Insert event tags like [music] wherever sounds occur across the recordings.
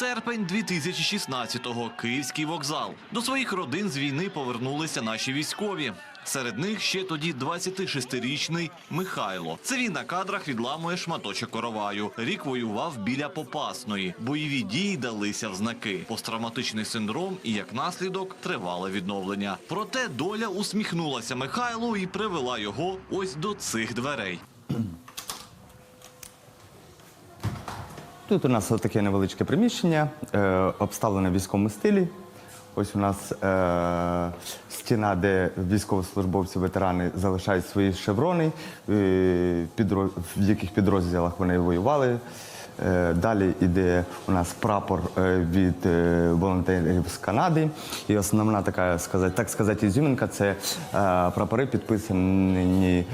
Серпень 2016-го. Київський вокзал. До своїх родин з війни повернулися наші військові. Серед них ще тоді 26-річний Михайло. Це він на кадрах відламує шматочок короваю. Рік воював біля Попасної. Бойові дії далися в знаки. Посттравматичний синдром і як наслідок тривале відновлення. Проте доля усміхнулася Михайлу і привела його ось до цих дверей. Тут у нас таке невеличке приміщення, е, обставлене в військовому стилі. Ось у нас е, стіна, де військовослужбовці, ветерани залишають свої шеврони, е, підро- в яких підрозділах вони воювали. Е, далі йде у нас прапор е, від е, волонтерів з Канади. І основна така сказати, так сказати, ізюминка це прапори, підписані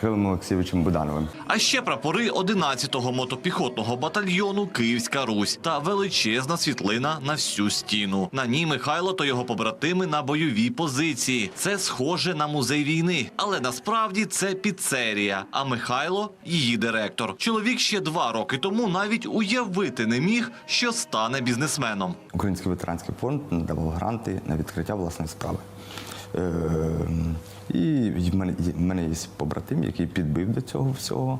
Кирилом Олексійовичем Будановим. А ще прапори 11-го мотопіхотного батальйону Київська Русь та величезна світлина на всю стіну. На ній Михайло та його побратими на бойовій позиції. Це схоже на музей війни, але насправді це піцерія. А Михайло її директор. Чоловік ще два роки тому навіть уявити не міг, що стане бізнесменом. Український ветеранський фонд надавав гранти на відкриття власної справи. Е, І в мене є побратим, який підбив до цього всього,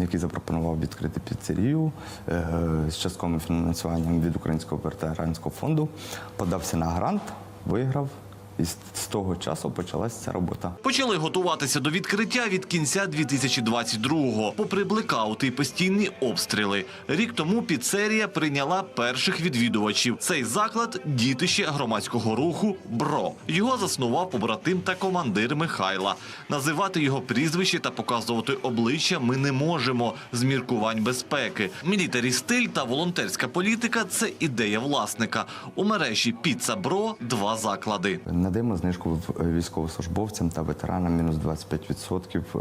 який запропонував відкрити піцерію е, з частковим фінансуванням від Українського ветеранського фонду. Подався на грант, виграв, і з того часу почалася ця робота. Почали готуватися до відкриття від кінця 2022-го. Попри блекаути і постійні обстріли. Рік тому піцерія прийняла перших відвідувачів. Цей заклад дітище громадського руху БРО. Його заснував побратим та командир Михайла. Називати його прізвище та показувати обличчя ми не можемо з міркувань безпеки. Мілітарі стиль та волонтерська політика це ідея власника. У мережі Піца Бро два заклади. Надаємо знижку військовослужбовцям та ветеранам мінус 25% е,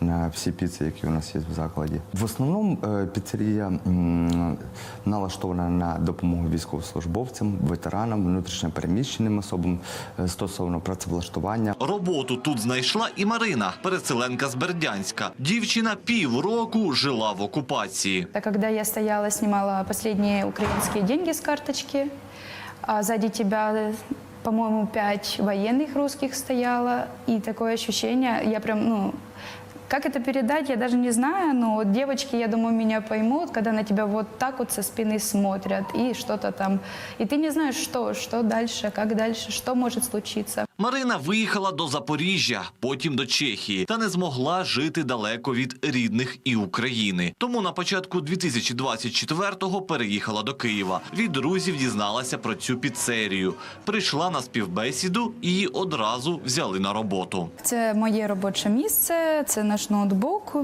на всі піци, які у нас є в закладі. В основному е, піцерія налаштована на допомогу військовослужбовцям, ветеранам, внутрішньо переміщеним особам е, стосовно працевлаштування. Роботу тут знайшла і Марина, переселенка з Бердянська. Дівчина півроку жила в окупації. Это когда я стояла, снимала последние украинские деньги с карточки, а сзади тебя, по-моему, пять военных русских стояло, и такое ощущение, я прям, ну, как это передать, я даже не знаю, но вот девочки, я думаю, меня поймут, когда на тебя вот так вот со спины смотрят и что-то там, и ты не знаешь, что, что дальше, как дальше, что может случиться. Марина виїхала до Запоріжжя, потім до Чехії, та не змогла жити далеко від рідних і України. Тому на початку 2024-го переїхала до Києва. Від друзів дізналася про цю піцерію. Прийшла на співбесіду і її одразу взяли на роботу. Це моє робоче місце, це наш ноутбук.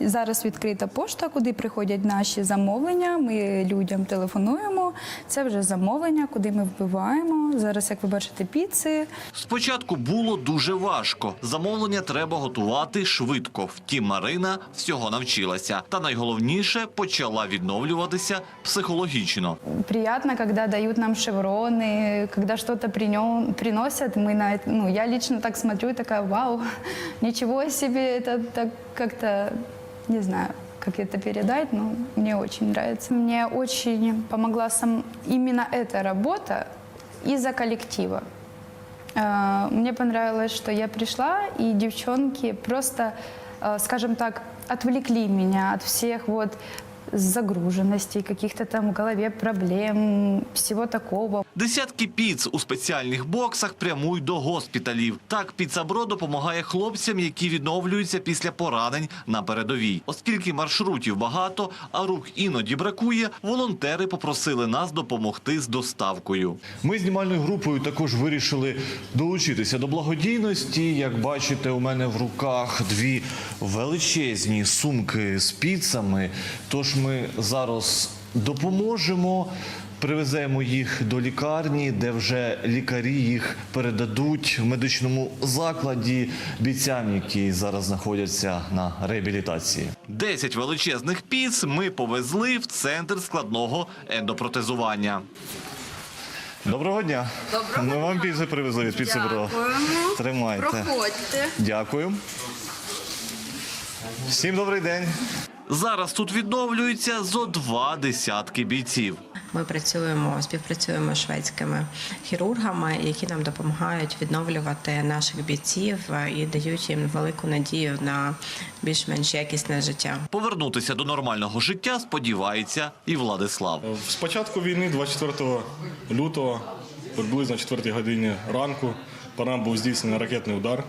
Зараз відкрита пошта, куди приходять наші замовлення. Ми людям телефонуємо. Це вже замовлення, куди ми вбиваємо. Зараз, як ви бачите, піци. Спочатку було дуже важко. Замовлення треба готувати швидко. Втім, Марина всього навчилася. Та найголовніше почала відновлюватися психологічно. Приятно, когда дают нам шевроны, когда что-то принё- приносят. Мы на это, ну, я лично так смотрю и такая, вау, ничего себе, это так как-то, не знаю, как это передать, но мне очень нравится. Мне очень помогла сам, именно эта работа из-за коллектива. Э, Мне понравилось, что я пришла, и девчонки просто, э, скажем так, отвлекли меня от всех вот загруженностей, каких-то там в голове проблем, всего такого. Десятки піц у спеціальних боксах прямують до госпіталів. Так, піцабро допомагає хлопцям, які відновлюються після поранень на передовій. Оскільки маршрутів багато, а рух іноді бракує, волонтери попросили нас допомогти з доставкою. Ми знімальною групою також вирішили долучитися до благодійності. Як бачите, у мене в руках дві величезні сумки з піцами. Тож ми зараз допоможемо. Привеземо їх до лікарні, де вже лікарі їх передадуть в медичному закладі бійцям, які зараз знаходяться на реабілітації. Десять величезних піц ми повезли в центр складного ендопротезування. Доброго дня. Доброго Ми вам піци привезли від піцебро. Дякуємо. Тримайте. Проходьте. Дякую. Всім добрий день. Зараз тут відновлюється зо два десятки бійців. Ми працюємо, співпрацюємо з шведськими хірургами, які нам допомагають відновлювати наших бійців е, і дають їм велику надію на більш-менш якісне життя. Повернутися до нормального життя сподівається і Владислав. З початку війни, 24 лютого, приблизно 4 годині ранку, по нам був здійснений ракетний удар,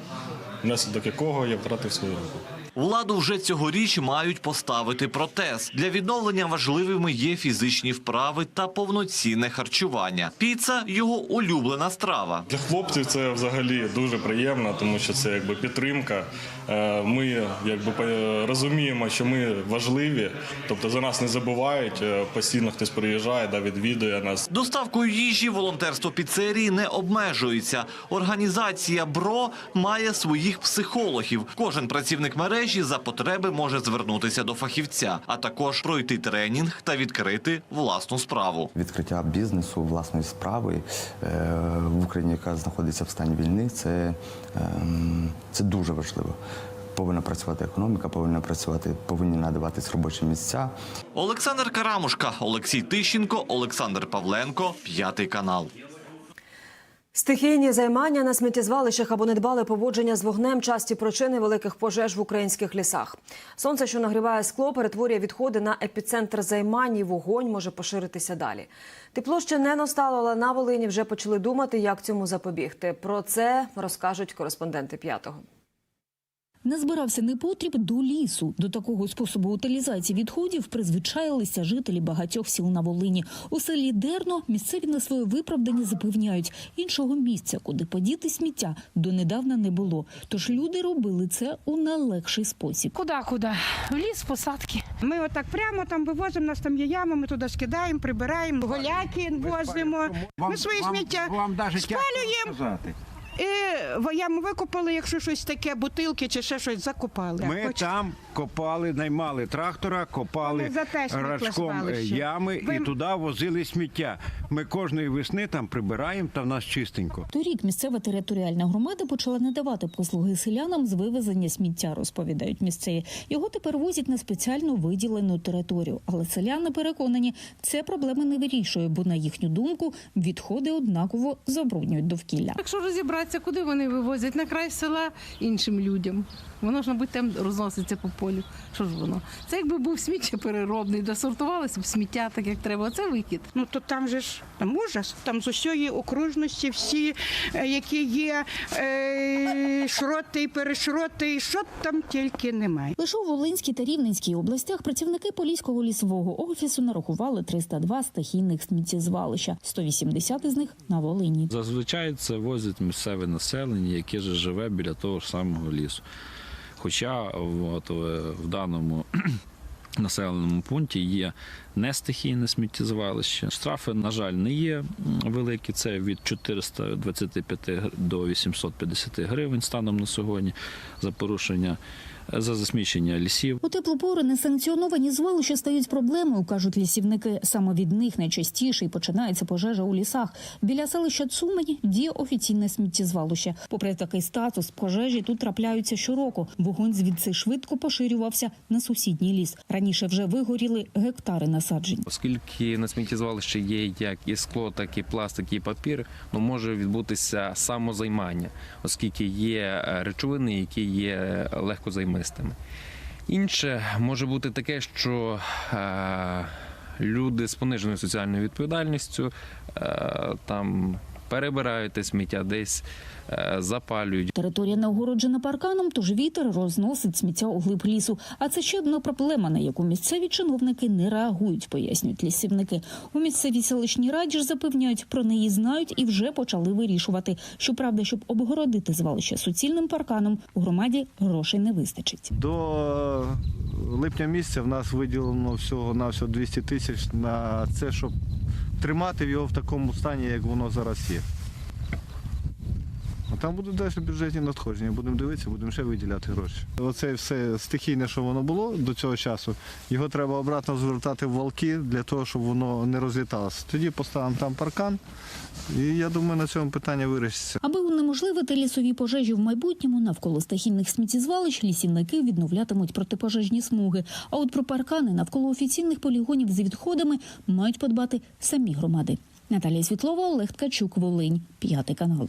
внаслідок якого я втратив свою руку. Владу вже цьогоріч мають поставити протез. Для відновлення важливими є фізичні вправи та повноцінне харчування. Піца його улюблена страва. Для хлопців це взагалі дуже приємно, тому що це якби підтримка. Е, Ми якби по- розуміємо, що ми важливі, тобто за нас не забувають. е, Постійно хтось приїжджає, да, відвідує нас. Доставкою їжі волонтерство піцерії не обмежується. Організація БРО має своїх психологів. Кожен працівник мережі за потреби може звернутися до фахівця, а також пройти тренінг та відкрити власну справу. Відкриття бізнесу, власної справи е, в Україні, яка знаходиться в стані війни, це, ем, це дуже важливо. Повинна працювати економіка, повинна працювати, повинні надаватись робочі місця. Олександр Карамушка, Олексій Тищенко, Олександр Павленко, п'ятий канал. Стихійні займання на сміттєзвалищах або недбале поводження з вогнем часті причини великих пожеж в українських лісах. Сонце, що нагріває скло, перетворює відходи на епіцентр займань, і вогонь може поширитися далі. Тепло ще не настало, але на Волині вже почали думати, як цьому запобігти. Про це розкажуть кореспонденти п'ятого. Не збирався непотріб до лісу. До такого способу утилізації відходів призвичаїлися жителі багатьох сіл на Волині. У селі Дерно місцеві на своє виправдання запевняють, іншого місця, куди подіти сміття, донедавна не було. Тож люди робили це у найлегший спосіб. Куда, куда? В ліс, посадки. Ми отак прямо там вивозимо, у нас там є яма, ми туди скидаємо, прибираємо, голяки возимо. Ми свої сміття вам даже спалюємо. І я викопали, якщо щось таке, бутилки чи ще щось закопали. Ми Хоч- там копали, наймали трактора, копали за те рачком е, ями Ви- і туди возили сміття. Ми кожної весни там прибираємо, та в нас чистенько. Торік місцева територіальна громада почала не давати послуги селянам з вивезення сміття, розповідають місцеві. Його тепер возять на спеціально виділену територію. Але селяни переконані, це проблеми не вирішує, бо на їхню думку відходи однаково забруднюють довкілля. Якщо розібратися, куди вони вивозять? На край села іншим людям. Воно ж, мабуть, там розноситься по полю. Що ж воно? Це якби був сміттєпереробний, де сортувалося б сміття так, як треба. Це викид. Ну то там же ж там ужас. Там з усієї окружності всі, е, які є е, шроти і перешроти, і що там тільки немає. Лише у Волинській та Рівненській областях працівники Поліського лісового офісу нарахували 302 стихійних сміттєзвалища, 180 із них на Волині. Зазвичай це возять місцеве населення, яке живе біля того ж самого лісу. Хоча от, е, в даному [clears throat] населеному пункті є не стихійне сміттєзвалище. Штрафи, на жаль, не є великі. Це від 425 до 850 гривень станом на сьогодні за порушення за засмічення лісів. У теплу пору несанкціоновані звалища стають проблемою, кажуть лісівники. Саме від них найчастіше і починається пожежа у лісах. Біля селища Цумані діє офіційне сміттєзвалище. Попри такий статус, пожежі тут трапляються щороку. Вогонь звідси швидко поширювався на сусідній ліс. Раніше вже вигоріли гектари насаджень. Оскільки на сміттєзвалищі є як і скло, так і пластик, і папір, ну може відбутися самозаймання, оскільки є е, речовини, які є легкозаймистими. Інше може бути таке, що е, люди з пониженою соціальною відповідальністю е, там перебирають те сміття, десь е, запалюють. Територія не огороджена парканом, тож вітер розносить сміття у глиб лісу. А це ще одна проблема, на яку місцеві чиновники не реагують, пояснюють лісівники. У місцевій селищній раді ж запевняють, про неї знають і вже почали вирішувати. Щоправда, щоб обгородити звалище суцільним парканом, у громаді грошей не вистачить. До липня місяця в нас виділено всього на всього 200 тисяч на це, щоб тримати його в такому стані, як воно зараз є. Там будуть далі бюджетні надходження. Будемо дивитися, будемо ще виділяти гроші. Оце все стихійне, що воно було до цього часу. Його треба обратно звертати в валки для того, щоб воно не розліталося. Тоді поставимо там паркан, і я думаю, на цьому питання вирішиться. Аби унеможливити лісові пожежі в майбутньому, навколо стихійних сміттєзвалищ лісівники відновлятимуть протипожежні смуги. А от про паркани навколо офіційних полігонів з відходами мають подбати самі громади. Наталія Світлова, Олег Ткачук, Волинь, п'ятий канал.